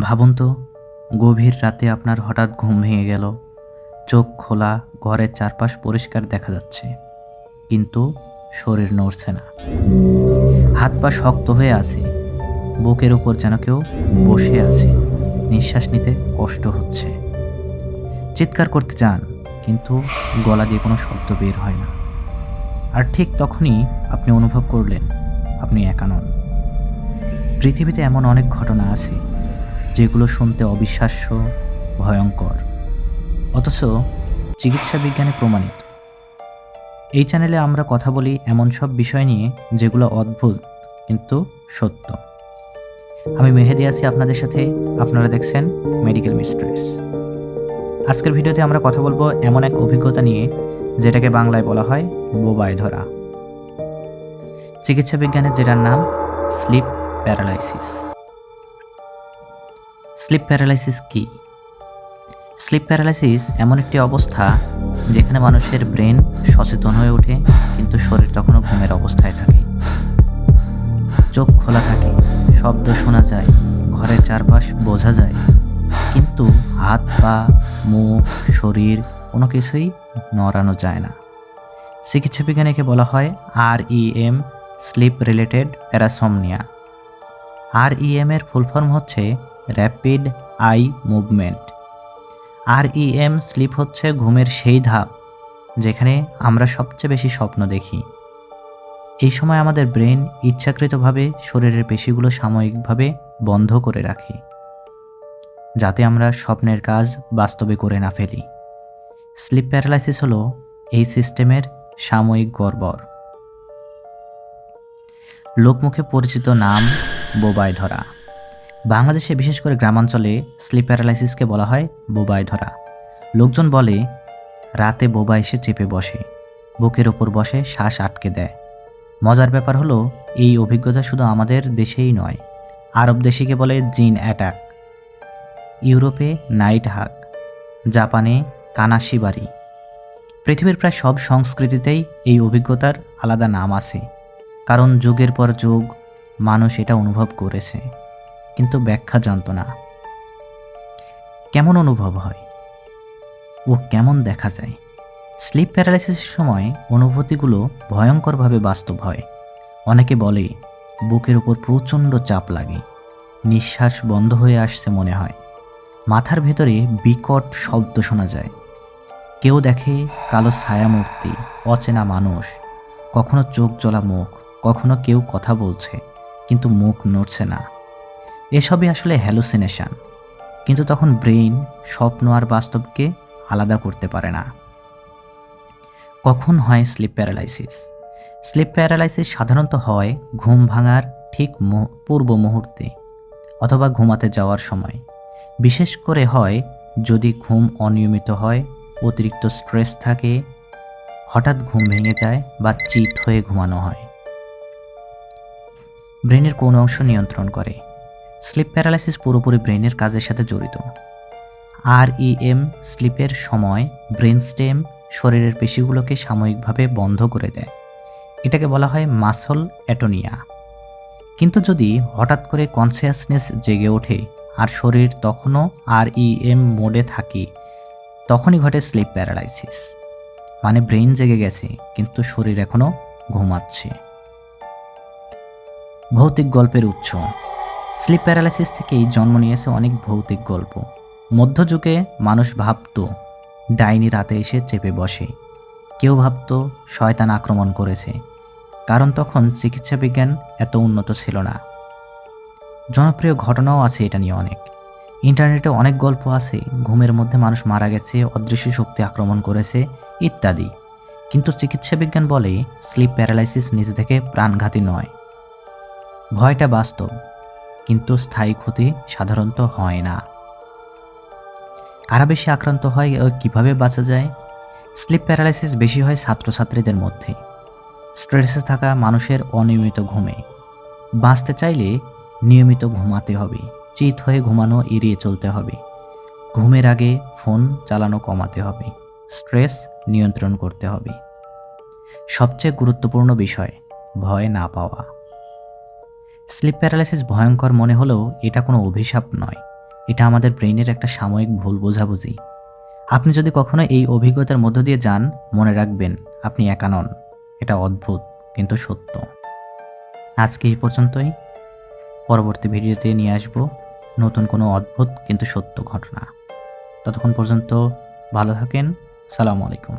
ভাবুন তো, গভীর রাতে আপনার হঠাৎ ঘুম ভেঙে গেল। চোখ খোলা, ঘরের চারপাশ পরিষ্কার দেখা যাচ্ছে। কিন্তু শরীর নড়ছে না। হাত পা শক্ত হয়ে আছে। বুকের উপর যেন কেউ বসে আছে। নিঃশ্বাস নিতে কষ্ট হচ্ছে। চিৎকার করতে চান কিন্তু গলা দিয়ে কোনো শব্দ বের হয় না। আর ঠিক তখনই আপনি অনুভব করলেন, আপনি একা নন। পৃথিবীতে এমন অনেক ঘটনা আছে যেগুলো শুনতে অবিশ্বাস্য, ভয়ঙ্কর। অথচ চিকিৎসা বিজ্ঞানে প্রমাণিত। এই চ্যানেলে আমরা কথা বলি এমন সব বিষয় নিয়ে যেগুলো অদ্ভুত, কিন্তু সত্য। আমি মেহেদি আছি আপনাদের সাথে। আপনারা দেখছেন মেডিকেল মিস্ট্রেস আজকের ভিডিওতে আমরা কথা বলব এমন এক অভিজ্ঞতা নিয়ে, যেটাকে বাংলায় বলা হয় বোবায় ধরা। চিকিৎসা বিজ্ঞানের যেটার নাম স্লিপ প্যারালাইসিস। স্লিপ প্যারালাইসিস কি? স্লিপ প্যারালাইসিস এমন একটি অবস্থা যেখানে মানুষের ব্রেন সচেতন হয়ে ওঠে, কিন্তু শরীর তখনও ঘুমের অবস্থায় থাকে। চোখ খোলা থাকে, শব্দ শোনা যায়, ঘরের চারপাশ বোঝা যায়, কিন্তু হাত, পা, মুখ, শরীর কোনো কিছুই নড়ানো যায় না। চিকিৎসা বিজ্ঞানে একে বলা হয় R E M sleep related parasomnia R E M এর ফুল ফর্ম হচ্ছে rapid eye movement R E M sleep হচ্ছে ঘুমের সেই ধাপ, যেখানে আমরা সবচেয়ে বেশি স্বপ্ন দেখি। এই সময় আমাদের ব্রেন ইচ্ছাকৃতভাবে শরীরের পেশিগুলো সাময়িকভাবে বন্ধ করে রাখে, যাতে আমরা স্বপ্নের কাজ বাস্তবে করে না ফেলি। স্লিপ প্যারালাইসিস হলো এই সিস্টেমের সাময়িক গড়বড়। লোকমুখে পরিচিত নাম বোবায় ধরা। বাংলাদেশে বিশেষ করে গ্রামাঞ্চলে স্লিপ প্যারালাইসিসকে বলা হয় বোবায় ধরা। লোকজন বলে, রাতে বোবা এসে চেপে বসে, বুকের ওপর বসে শ্বাস আটকে দেয়। মজার ব্যাপার হলো, এই অভিজ্ঞতা শুধু আমাদের দেশেই নয়, আরব দেশিকে বলে জিন অ্যাটাক। ইউরোপে নাইট হাক, জাপানে কানাশিবাড়ি পৃথিবীর প্রায় সব সংস্কৃতিতেই এই অভিজ্ঞতার আলাদা নাম আছে, কারণ যুগের পর যুগ মানুষ এটা অনুভব করেছে। কিন্তু ব্যাখ্যা জানত না। কেমন অনুভব হয়? ও কেমন দেখা যায়? স্লিপ প্যারালাইসিসের সময় অনুভূতিগুলো ভয়ঙ্করভাবে বাস্তব হয়। অনেকে বলে, বুকের উপর প্রচণ্ড চাপ লাগে। নিঃশ্বাস বন্ধ হয়ে আসছে মনে হয়। মাথার ভেতরে বিকট শব্দ শোনা যায়। কেউ দেখে কালো ছায়ামূর্তি, অচেনা মানুষ, কখনো চোখ জ্বলা মুখ, কখনো কেউ কথা বলছে, কিন্তু মুখ নড়ছে না। এসবই আসলে হ্যালুসিনেশন কিন্তু তখন ব্রেইন স্বপ্ন আর বাস্তবকে আলাদা করতে পারে না। কখন হয় স্লিপ প্যারালাইসিস স্লিপ প্যারালাইসিস সাধারণত হয় ঘুম ভাঙার ঠিক পূর্ব মুহূর্তে অথবা ঘুমাতে যাওয়ার সময়। বিশেষ করে হয় যদি ঘুম অনিয়মিত হয়, অতিরিক্ত স্ট্রেস থাকে, হঠাৎ ঘুম ভেঙে যায় বা চিত হয়ে ঘুমানো হয়। ব্রেনের কোন অংশ নিয়ন্ত্রণ করে। স্লিপ প্যারালাইসিস পুরোপুরি ব্রেনের কাজের সাথে জড়িত। আর ইএম স্লিপের সময় ব্রেন স্টেম শরীরের পেশিগুলোকে সাময়িকভাবে বন্ধ করে দেয়। এটাকে বলা হয় মাসল অ্যাটোনিয়া। কিন্তু যদি হঠাৎ করে কনসিয়াসনেস জেগে ওঠে আর শরীর তখনও আর ইএম মোডে থাকে, তখনই ঘটে স্লিপ প্যারালাইসিস। মানে ব্রেন জেগে গেছে, কিন্তু শরীর এখনও ঘুমাচ্ছে। ভৌতিক গল্পের উৎস। স্লিপ প্যারালাইসিস থেকেই জন্ম নিয়েছে অনেক ভৌতিক গল্প। মধ্যযুগে মানুষ ভাবত, ডাইনি রাতে এসে চেপে বসে। কেউ ভাবত, শয়তান আক্রমণ করেছে। কারণ তখন চিকিৎসা বিজ্ঞান এত উন্নত ছিল না। জনপ্রিয় ঘটনাও আছে এটা নিয়ে অনেক। ইন্টারনেটে অনেক গল্প আছে, ঘুমের মধ্যে মানুষ মারা গেছে, অদৃশ্য শক্তি আক্রমণ করেছে, ইত্যাদি। কিন্তু চিকিৎসা বিজ্ঞান বলে স্লিপ প্যারালাইসিস নিজে থেকে প্রাণঘাতী নয়। ভয়টা বাস্তব। কিন্তু স্থায়ী ক্ষতি সাধারণত হয় না। কারা বেশি আক্রান্ত হয় ও কীভাবে বাঁচা যায়? স্লিপ প্যারালাইসিস বেশি হয় ছাত্রছাত্রীদের মধ্যে। স্ট্রেসে থাকা মানুষের অনিয়মিত ঘুমে। বাঁচতে চাইলে নিয়মিত ঘুমাতে হবে, চিত হয়ে ঘুমানো এড়িয়ে চলতে হবে। ঘুমের আগে ফোন চালানো কমাতে হবে, স্ট্রেস নিয়ন্ত্রণ করতে হবে। সবচেয়ে গুরুত্বপূর্ণ বিষয়, ভয় না পাওয়া। স্লিপ প্যারালাইসিস ভয়ঙ্কর মনে হলেও এটা কোনো অভিশাপ নয়। এটা আমাদের ব্রেইনের একটা সাময়িক ভুল বোঝাবুঝি। আপনি যদি কখনো এই অভিজ্ঞতার মধ্য দিয়ে যান, মনে রাখবেন আপনি একা নন। এটা অদ্ভুত, কিন্তু সত্য। আজকে এই পর্যন্তই। পরবর্তী ভিডিওতে নিয়ে আসব নতুন কোনো অদ্ভুত কিন্তু সত্য ঘটনা। ততক্ষণ পর্যন্ত ভালো থাকেন। সালামু আলাইকুম।